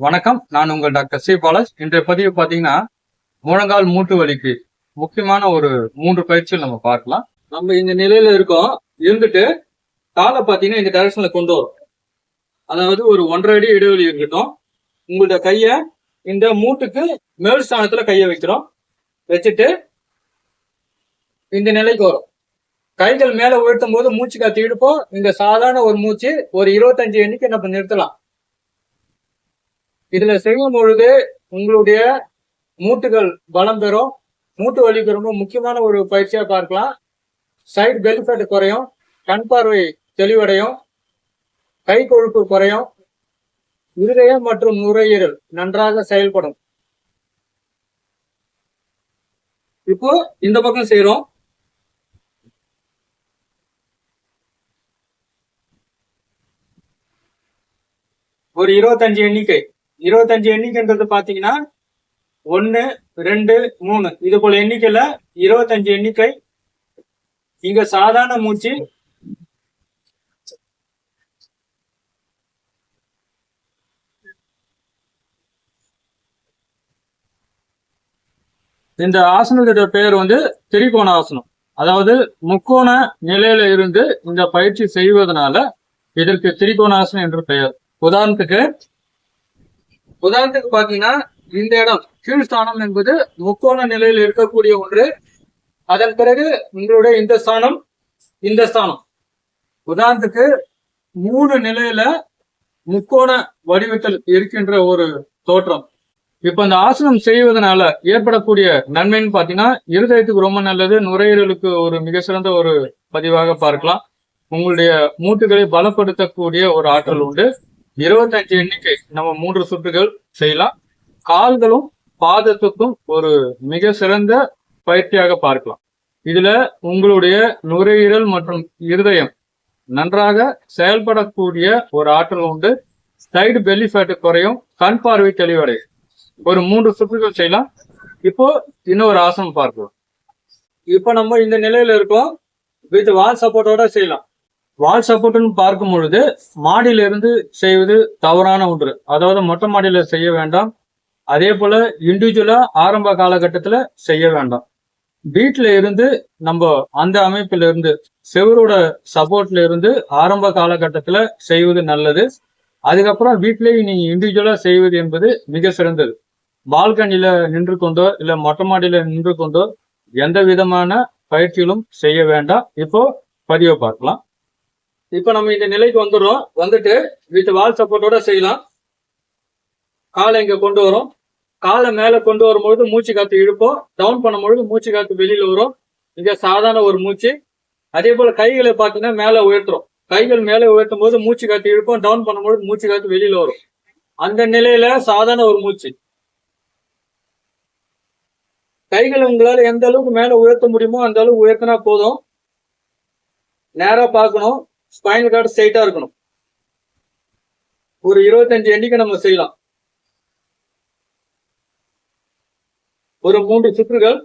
வணக்கம். நான் உங்கள் டாக்டர் சி. பாலாஜ். இன்றைய பதிவு பார்த்தீங்கன்னா முழங்கால் மூட்டு வலிக்கு முக்கியமான ஒரு மூன்று பயிற்சிகள் நம்ம பார்க்கலாம். நம்ம இந்த நிலையில இருக்கோம். இருந்துட்டு காலை பார்த்தீங்கன்னா இந்த டைரக்ஷன்ல கொண்டு வரும். அதாவது ஒரு ஒன்றரை அடி இடைவெளி இருக்கட்டும். உங்களோட கையை இந்த மூட்டுக்கு மேல் ஸ்தானத்துல கையை வைக்கிறோம். வச்சுட்டு இந்த நிலைக்கு வரும். கைகள் மேல உயர்த்தும் போது மூச்சு காத்து இடுப்போம் இந்த சாதாரண ஒரு மூச்சு ஒரு இருபத்தஞ்சு எண்ணிக்கை நம்ம நிறுத்தலாம். இதுல செய்யும் பொழுது உங்களுடைய மூட்டுகள் பலம் பெறும். மூட்டு வலிக்கு ரொம்ப முக்கியமான ஒரு பயிற்சியா பார்க்கலாம். சைடு பெல்ஃபேட் குறையும். கண் பார்வை தெளிவடையும். கை கொழுப்பு குறையும். இருதயம் மற்றும் நுரையீரல் நன்றாக செயல்படும். இப்போ இந்த பக்கம் செய்யறோம் ஒரு இருபத்தஞ்சு எண்ணிக்கை. இருபத்தஞ்சு எண்ணிக்கைன்றது பாத்தீங்கன்னா ஒன்னு ரெண்டு மூணு. இது போல எண்ணிக்கையில இருபத்தஞ்சு எண்ணிக்கை. இங்க சாதாரண மூச்சு. இந்த ஆசனத்தோட பெயர் வந்து திரிகோண ஆசனம். அதாவது முக்கோண நிலையில இருந்து இந்த பயிற்சி செய்வதனால இதற்கு திரிகோணாசனம் என்று பெயர். உதாரணத்துக்கு உதாரணத்துக்கு பாத்தீங்கன்னா இந்த இடம் கீழ்ஸ்தானம் என்பது முக்கோண நிலையில் இருக்கக்கூடிய ஒன்று. அதன் பிறகு உங்களுடைய இந்த ஸ்தானம் இந்த ஸ்தானம். உதாரணத்துக்கு மூணு நிலையில முக்கோண வடிவத்தில் இருக்கின்ற ஒரு தோற்றம். இப்ப இந்த ஆசனம் செய்வதனால ஏற்படக்கூடிய நன்மைன்னு பாத்தீங்கன்னா இருதயத்துக்கு ரொம்ப நல்லது நுரையீரலுக்கு ஒரு மிக சிறந்த ஒரு பதிவாக பார்க்கலாம். உங்களுடைய மூட்டுகளை பலப்படுத்தக்கூடிய ஒரு ஆற்றல் உண்டு. இருபத்தஞ்சு எண்ணிக்கை நம்ம மூன்று சுற்றுகள் செய்யலாம். கால்களும் பாதத்துக்கும் ஒரு மிக சிறந்த பயிற்சியாக பார்க்கலாம். இதுல உங்களுடைய நுரையீரல் மற்றும் இருதயம் நன்றாக செயல்படக்கூடிய ஒரு ஆற்றல் உண்டு. சைடு பெல்லி ஃபேட்டு குறையும் கண் பார்வை தெளிவடையும். ஒரு மூன்று சுற்றுகள் செய்யலாம். இப்போ இன்னொரு ஆசனம் பார்க்கலாம். இப்போ நம்ம இந்த நிலையில இருக்கோம். வித் வால் சப்போர்ட்டோட செய்யலாம். வால் சப்போர்ட்னு பார்க்கும் பொழுது மாடியிலிருந்து செய்வது தவறான ஒன்று. அதாவது மொட்டை மாடியில செய்ய வேண்டாம். அதே போல இண்டிவிஜுவலா ஆரம்ப காலகட்டத்துல செய்ய வேண்டாம். வீட்டில இருந்து நம்ம அந்த அமைப்பில இருந்து செவரோட சப்போர்ட்ல இருந்து ஆரம்ப காலகட்டத்துல செய்வது நல்லது. அதுக்கப்புறம் வீட்டிலேயே நீங்க இண்டிவிஜுவலா செய்வது என்பது மிக சிறந்தது. பால்கனியில் நின்று கொண்டோ இல்ல மொட்டை மாடியில நின்று கொண்டோ எந்த விதமான பயிற்சிகளும் செய்ய வேண்டாம். இப்போ பதிவை பார்க்கலாம். இப்போ நம்ம இந்த நிலைக்கு வந்துடுறோம். வந்துட்டு வித் வால் சப்போர்ட்டோட செய்யலாம். காலை இங்கே கொண்டு வரும். காலை மேலே கொண்டு வரும்பொழுது மூச்சு காத்து இழுப்போம். டவுன் பண்ணும்பொழுது மூச்சு காத்து வெளியில் வரும். இங்கே சாதாரண ஒரு மூச்சு. அதே போல் கைகளை பார்த்தீங்கன்னா மேலே உயர்த்துறோம். கைகள் மேலே உயர்த்தும் போது மூச்சு காத்து இழுப்போம். டவுன் பண்ணும்பொழுது மூச்சு காத்து வெளியில் வரும். அந்த நிலையில சாதாரண ஒரு மூச்சு. கைகளை உங்களால எந்த அளவுக்கு மேல உயர்த்த முடியுமோ அந்த அளவுக்கு உயர்த்தினா போதும். நேரா பார்க்கணும். ஸ்பைனல் கார்டு ஸ்ட்ரைட்டா இருக்கணும். ஒரு இருபத்தஞ்சு எண்ணிக்கை நம்ம செய்யலாம். ஒரு மூன்று சுற்றுகள்.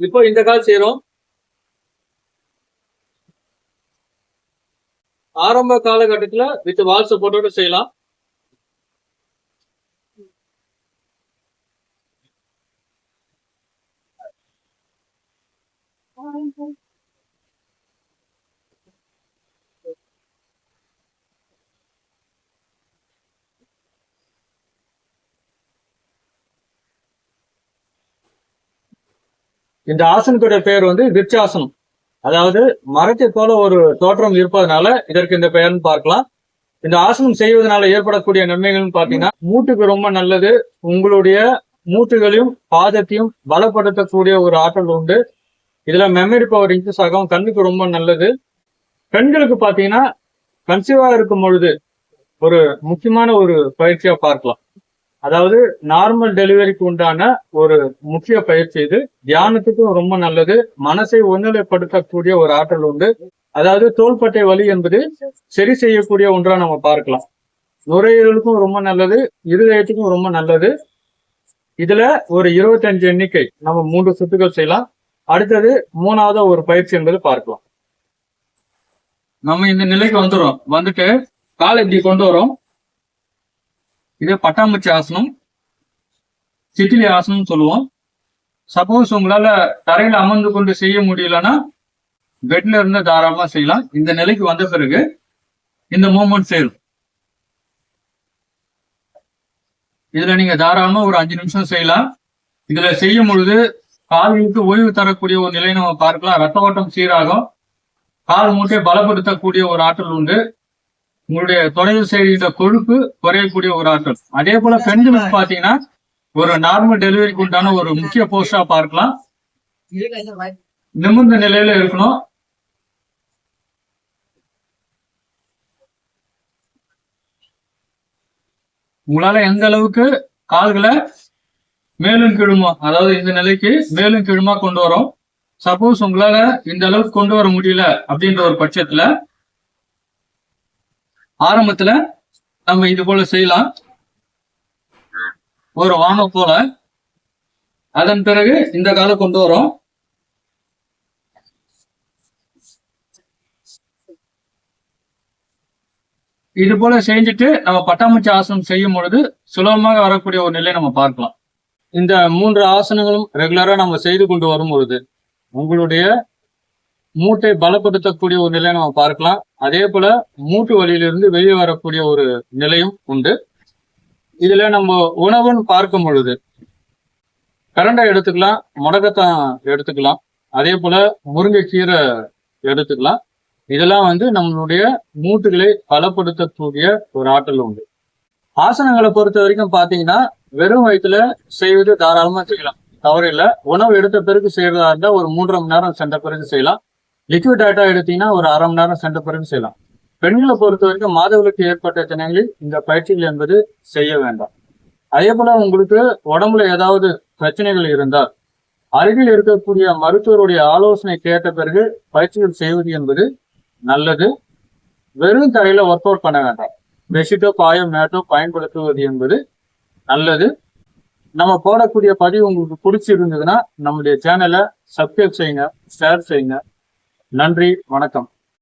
இப்போ இந்த கால் செய்யறோம் ஆரம்ப காலகட்டத்துல வித் வால் சப்போர்ட்டோட செய்யலாம். இந்த ஆசனத்துடைய பெயர் வந்து விருட்சாசனம் அதாவது மரத்தை போல ஒரு தோற்றம் இருப்பதனால இதற்கு இந்த பெயர்னு பார்க்கலாம். இந்த ஆசனம் செய்வதனால ஏற்படக்கூடிய நன்மைகள்னு பாத்தீங்கன்னா மூட்டுக்கு ரொம்ப நல்லது. உங்களுடைய மூட்டுகளையும் பாதத்தையும் பலப்படுத்தக்கூடிய ஒரு ஆற்றல் உண்டு. இதுல மெமரி பவர் இன்க்ரீஸ் ஆகும் கண்ணுக்கு ரொம்ப நல்லது. பெண்களுக்கு பாத்தீங்கன்னா கன்சீவா இருக்கும் பொழுது ஒரு முக்கியமான ஒரு பயிற்சியா பார்க்கலாம். அதாவது நார்மல் டெலிவரிக்கு உண்டான ஒரு முக்கிய பயிற்சி இது. தியானத்துக்கும் ரொம்ப நல்லது. மனசை ஒன்றிலைப்படுத்தக்கூடிய ஒரு ஆற்றல் உண்டு. அதாவது தோள்பட்டை வலி என்பது சரி செய்யக்கூடிய ஒன்றா நம்ம பார்க்கலாம். நுரையீரலுக்கும் ரொம்ப நல்லது. இருதயத்துக்கும் ரொம்ப நல்லது. இதுல ஒரு இருபத்தஞ்சு எண்ணிக்கை. நம்ம மூன்று சுத்துக்கள் செய்யலாம். அடுத்தது மூணாவது ஒரு பயிற்சி என்பது பார்க்கலாம். நம்ம இந்த நிலைக்கு வந்துடும் வந்துட்டு கால் இப்படி கொண்டு வரோம். இது பட்டாம்பூச்சி ஆசனம் சித்திலி ஆசனம் சொல்லுவோம். சப்போஸ் உங்களால தரையில அமர்ந்து கொண்டு செய்ய முடியலன்னா பெட்ல இருந்து தாராளமா செய்யலாம். இந்த நிலைக்கு வந்த பிறகு இந்த மூமெண்ட் செய்யும் இதுல நீங்க தாராளமா ஒரு அஞ்சு நிமிஷம் செய்யலாம். இதுல செய்யும் பொழுது கால்களுக்கு ஓய்வு தரக்கூடிய ஒரு நிலை நம்ம பார்க்கலாம். ரத்த ஓட்டம் சீராகும். கால் மூட்டை பலப்படுத்தக்கூடிய ஒரு ஆற்றல் உண்டு. உங்களுடைய தொலைவில் செய்கின்ற கொழுப்பு குறையக்கூடிய ஒரு ஆற்றல். அதே போல பெண்களுக்கு பாத்தீங்கன்னா ஒரு நார்மல் டெலிவரிக்கு உண்டான ஒரு முக்கிய போஸ்டா பார்க்கலாம். நிமிர்ந்த நிலையில இருக்கணும். உங்களால எந்த அளவுக்கு கால்களை மேலும் கீழுமா அதாவது இந்த நிலைக்கு மேலும் கீழுமா கொண்டு வரோம். சப்போஸ் உங்களால இந்த அளவுக்கு கொண்டு வர முடியல அப்படின்ற ஒரு பட்சத்துல ஆரம்பத்துல நம்ம இது போல செய்யலாம். ஒரு வானம் போல அதன் பிறகு இந்த காலம் கொண்டு வரோம். இது போல செஞ்சுட்டு நம்ம பட்டாம்பூச்சி ஆசனம் செய்யும் பொழுது சுலபமாக வரக்கூடிய ஒரு நிலை நம்ம பார்க்கலாம். இந்த மூன்று ஆசனங்களும் ரெகுலரா நம்ம செய்து கொண்டு வரும் பொழுது உங்களுடைய மூட்டை பலப்படுத்தக்கூடிய ஒரு நிலையை நம்ம பார்க்கலாம். அதே போல மூட்டு வழியிலிருந்து வெளியே வரக்கூடிய ஒரு நிலையும் உண்டு. இதுல நம்ம உணவுன்னு பார்க்கும் பொழுது கரண்டை எடுத்துக்கலாம் முடக்கத்தான் எடுத்துக்கலாம். அதே போல முருங்கைக்கீரை எடுத்துக்கலாம். இதெல்லாம் வந்து நம்மளுடைய மூட்டுகளை பலப்படுத்தக்கூடிய ஒரு ஆற்றல் உண்டு. ஆசனங்களை பொறுத்த வரைக்கும் பாத்தீங்கன்னா வெறும் வயிற்றுல செய்வது தாராளமா செய்யலாம். தவறு இல்லை. உணவு எடுத்த பிறகு செய்யறதா இருந்தால் ஒரு மூன்றரை மணி நேரம் சென்ற பிறகு செய்யலாம். லிக்விட் டேட்டா எடுத்தீங்கன்னா ஒரு அரை மணி நேரம் சென்ற பிறகு செய்யலாம். பெண்களை பொறுத்த வரைக்கும் மாதவிலக்கு ஏற்பட்ட தினங்களில் இந்த பயிற்சிகள் என்பது செய்ய வேண்டாம். அதே போல உங்களுக்கு உடம்புல ஏதாவது பிரச்சனைகள் இருந்தால் அருகில் இருக்கக்கூடிய மருத்துவருடைய ஆலோசனை கேட்ட பிறகு பயிற்சிகள் செய்வது என்பது நல்லது. வெறும் தரையில ஒர்க் அவுட் பண்ண வேண்டாம். பெட்ஷீட்டோ பாயோ மேட்டோ பயன்படுத்துவது என்பது நல்லது. நம்ம போடக்கூடிய பதிவு உங்களுக்கு பிடிச்சிருந்ததுன்னா நம்முடைய சேனலை சப்ஸ்கிரைப் செய்யுங்க ஷேர் செய்யுங்க. நன்றி வணக்கம்.